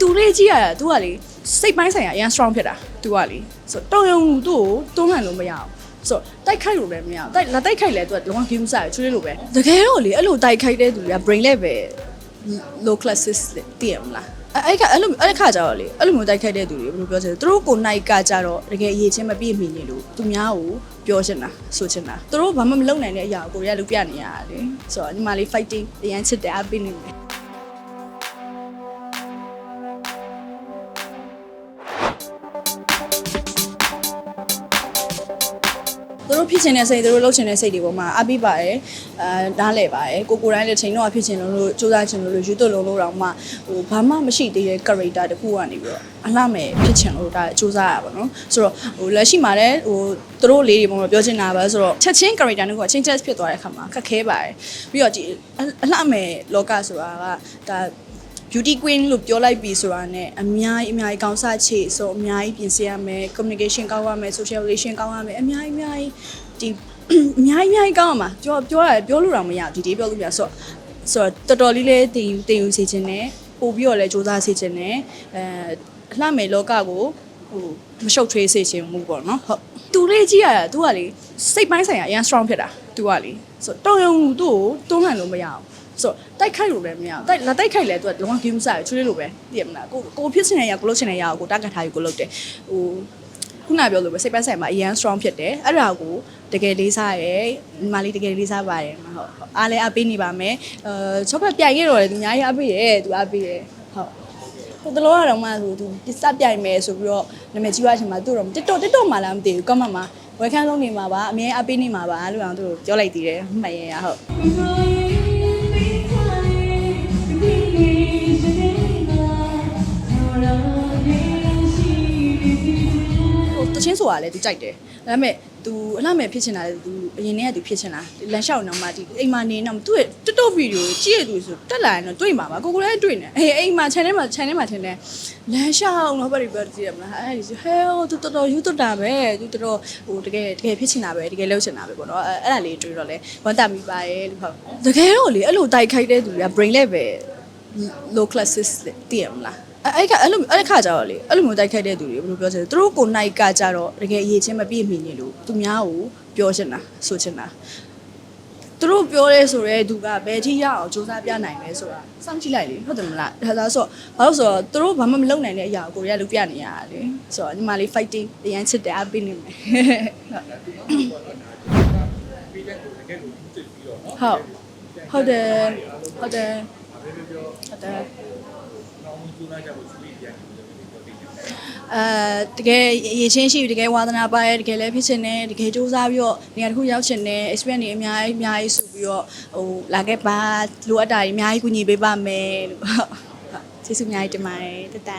သူလေးကြီးอ่ะ तू อ่ะလေစိတ်ပိုင်းဆိုင်ရာအရင် strong ဖြစ်တာ तू อ่ะလေဆိုတော့တုံယုံမှုသူ့ကိုတွန်းလှန်လို့မရအောင်ဆိုတိုက်ခိုက်လို့လည်းမရအောင်တိုက်လာတိုက်ခိုက်လဲသူကလုံးဝ game စားချွေးလို့ပဲတကယ်တော့လေအဲ့လိုတိုက်ခိုက်တဲ့သူတွေက brain level low classes တည်ရမလားအဲ့ကအဲ့လိုအဲ့ခါကြတော့လေအဲ့လိုမျိုးတိုက်ခိုက်တဲ့သူတွေဘယ်လိုပြောချင်လဲသူတို့ကိုနိုင်ကကြတော့တကယ်အရေးချင်းမပြည့်မီနေလို့သူများကိုပြောချင်တာဆိုချင်တာသူတို့ဘာမှမလုပ်နိုင်တဲ့အရာကိုကိုရလူပြနေရတယ်ဆိုတော့ညီမလေး fighting အရန်ချစ်တယ်အပင်းနေတယ် သူတို့ဖြစ်ချင်တဲ့စိတ်သူတို့လှုပ်ချင်တဲ့စိတ်တွေပေါ်မှာအပိပါတယ်အဲနားလဲပါတယ်ကိုကိုယ်တိုင်းလည်းချိန်တော့ဖြစ်ချင်လို့လို့စူးစမ်းချင်လို့လို့ယူသွလုံးလို့တော့မှဟိုဘာမှမရှိသေးတဲ့ character တခုကနေပြီးတော့အလှမဲ့ဖြစ်ချင်လို့ဒါစူးစမ်းရပါတော့ဆိုတော့ဟိုလက်ရှိမှာလည်းဟိုသူတို့လေးတွေပေါ်မှာပြောချင်တာပါဆိုတော့ချက်ချင်း character တခုက changes ဖြစ်သွားတဲ့အခါမှာခက်ခဲပါတယ်ပြီးတော့ဒီအလှမဲ့လောကဆိုတာကဒါ beauty queen လို့ပြောလိုက်ပြီဆိုတာနဲ့အများကြီးအများကြီးကောင်းစားချေဆိုအများကြီးပြင်ဆင်ရမယ် communication ကောင်းရမယ် social relation ကောင်းရမယ်အများကြီးအများကြီးဒီအများကြီးအများကြီးကောင်းရမှာပြောပြောရတယ်ပြောလို့တော့မရဘူးဒီဒီပြောလို့ပြဆိုတော့ဆိုတော့တော်တော်လေးလေးတင်ယူတင်ယူစေခြင်းနဲ့ပို့ပြီးတော့လည်းစူးစမ်းစေခြင်းနဲ့အဲအလှမယ်လောကကိုဟိုမရှုပ်ထွေးစေခြင်းမှုပေါ့နော်ဟုတ်သူလေးကြီးရတာ तू ကလေစိတ်ပိုင်းဆိုင်ရာအရင် strong ဖြစ်တာ तू ကလေဆိုတော့တော်ရုံသူ့ကိုတွန်းလှန်လို့မရအောင် ဆိုတော့တိုက်ခိုက်လို့လည်းမရအောင်တိုက်လာတိုက်ခိုက်လဲသူကလုံးဝ game စားချွေးလို့ပဲသိရမလားကိုကိုဖြစ်စင်ရရကိုလုတ်ချင်တဲ့ရကိုကိုတက်ကထားယူကိုလုတ်တယ်ဟိုခုနပြောလို့ပဲစိတ်ပတ်ဆိုင်မှာအရန် strong ဖြစ်တယ်အဲ့ဒါကိုတကယ်လေးစားရယ်ညီမလေးတကယ်လေးစားပါတယ်မဟုတ်အားလည်းအပေးနေပါမယ်အဲချော့ဖက်ပြိုင်ခဲ့တော့လေသူအများကြီးအပေးရယ်သူအပေးရယ်ဟုတ်ဟိုတလောကတော့မှဆိုသူပစ္စပြိုင်မယ်ဆိုပြီးတော့နာမည်ကြီးွားချင်မှာသူ့တော့ TikTok TikTok မှာလားမသိဘူး comment မှာဝယ်ခန်းလုံးနေမှာပါအမြဲအပေးနေမှာပါလို့အောင်သူတို့ပြောလိုက်သေးတယ်မှတ်ရရဟုတ် တချင်းဆိုတာလည်းသူကြိုက်တယ်ဒါပေမဲ့ तू အလှမဲ့ဖြစ်ချင်တာလေ तू အရင်တည်းက तू ဖြစ်ချင်တာလန်လျှောက်တော့မှဒီအိမ်မှာနေတော့သူ့ရဲ့ TikTok ဗီဒီယိုကြည့်ရသူဆိုတက်လာရင်တော့တွေ့မှာပါကိုကိုလည်းတွေ့နေအေးအိမ်မှာ channel မှာ channel မှာထင်တယ်လန်လျှောက်တော့ဘာတွေပြောကြည့်ရမလားအဲ့ဒီဟဲသူတော်တော်ယူတော်တာပဲသူတော်တော်ဟိုတကယ်တကယ်ဖြစ်ချင်တာပဲတကယ်လုပ်ချင်တာပဲပေါ့နော်အဲ့အဲ့ဒါလေးတွေ့တော့လဲဝန်တာမိပါရဲ့လို့ဟုတ်တကယ်တော့လေအဲ့လိုတိုက်ခိုက်တဲ့သူတွေက brain level low classes တည်ရမလား အဲ့အဲ့ကအဲ့လိုအဲ့ခါကြတော့လေအဲ့လိုမျိုးတိုက်ခိုက်တဲ့သူတွေဘယ်လိုပြောချင်လဲသူတို့ကိုနိုင်ကကြတော့တကယ်အရေးချင်းမပြည့်မီနေလို့သူများကိုပြောချင်တာဆိုချင်တာသူတို့ပြောရဲဆိုရဲသူကဘယ်ထိရအောင်စူးစမ်းပြနိုင်လဲဆိုတာစောင့်ကြည့်လိုက်လေဟုတ်တယ်မလားဒါသာဆိုဘာလို့ဆိုတော့သူတို့ဘာမှမလုပ်နိုင်တဲ့အရာကိုကိုရီးယားလူပြနေရတာလေဆိုတော့ညီမလေး fighting အရင်ချစ်တယ်အပင်းနေမယ်ဟုတ်ဟုတ်တယ်ဟုတ်တယ်ဟုတ်တယ် အဲတကယ်ရည်ချင်းရှိပြီတကယ်ဝါသနာပါရဲတကယ်လည်းဖြစ်ချင်တယ်တကယ်စူးစမ်းပြီးတော့နေရာတစ်ခုရောက်ချင်တယ် experience တွေအများကြီးအများကြီးဆိုပြီးတော့ဟိုလာခဲ့ပါလိုအပ်တာတွေအများကြီးကူညီပေးပါမယ်လို့ဟုတ်ဟုတ်ကျေးဇူးအများကြီးတင်ပါတယ်တတ